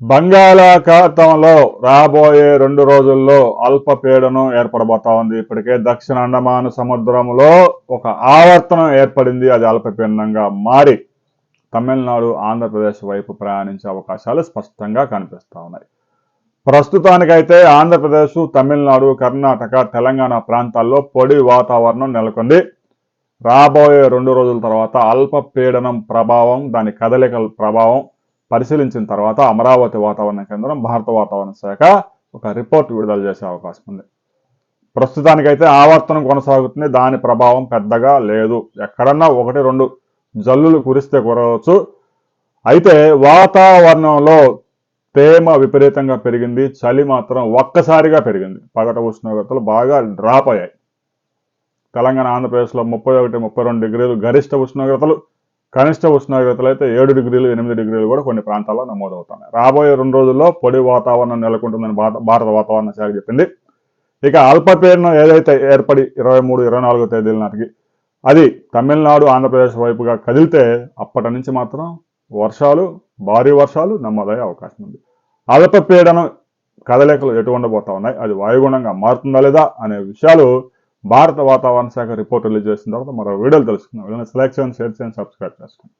బంగాళాఖాతంలో రాబోయే రెండు రోజుల్లో అల్పపీడనం ఏర్పడబోతా ఉంది. ఇప్పటికే దక్షిణ అండమాన్ సముద్రంలో ఒక ఆవర్తనం ఏర్పడింది. అది అల్పపీడనంగా మారి తమిళనాడు ఆంధ్రప్రదేశ్ వైపు ప్రయాణించే అవకాశాలు స్పష్టంగా కనిపిస్తూ ఉన్నాయి. ప్రస్తుతానికైతే ఆంధ్రప్రదేశ్ తమిళనాడు కర్ణాటక తెలంగాణ ప్రాంతాల్లో పొడి వాతావరణం నెలకొంది. రాబోయే రెండు రోజుల తర్వాత అల్పపీడనం ప్రభావం దాని కదలికల ప్రభావం పరిశీలించిన తర్వాత అమరావతి వాతావరణ కేంద్రం భారత వాతావరణ శాఖ ఒక రిపోర్ట్ విడుదల చేసే అవకాశం ఉంది. ప్రస్తుతానికైతే ఆవర్తనం కొనసాగుతుంది. దాని ప్రభావం పెద్దగా లేదు. ఎక్కడన్నా ఒకటి రెండు జల్లులు కురిస్తే కురవచ్చు. అయితే వాతావరణంలో తేమ విపరీతంగా పెరిగింది. చలి మాత్రం ఒక్కసారిగా పెరిగింది. పగట ఉష్ణోగ్రతలు బాగా డ్రాప్ అయ్యాయి. తెలంగాణ ఆంధ్రప్రదేశ్లో ముప్పై ఒకటి ముప్పై రెండు డిగ్రీలు గరిష్ట ఉష్ణోగ్రతలు. కనిష్ట ఉష్ణోగ్రతలు అయితే ఏడు డిగ్రీలు ఎనిమిది డిగ్రీలు కూడా కొన్ని ప్రాంతాల్లో నమోదవుతున్నాయి. రాబోయే రెండు రోజుల్లో పొడి వాతావరణం నెలకొంటుందని భారత భారత వాతావరణ శాఖ చెప్పింది. ఇక అల్పపీడనం ఏదైతే ఏర్పడి ఇరవై మూడు ఇరవై నాలుగో తేదీల నాటికి అది తమిళనాడు ఆంధ్రప్రదేశ్ వైపుగా కదిలితే అప్పటి నుంచి మాత్రం వర్షాలు భారీ వర్షాలు నమోదయ్యే అవకాశం ఉంది. అల్పపీడనం కదలికలు ఎటు ఉండబోతా ఉన్నాయి? అది వాయుగుణంగా మారుతుందా లేదా అనే విషయాలు భారత వాతావరణ శాఖ రిపోర్ట్ రిలీజ్ చేసిన తర్వాత మరో వీడియోలు తెలుసుకుందాం. సెలెక్షన్ షేర్ చేయండి సబ్స్క్రైబ్ చేసుకోండి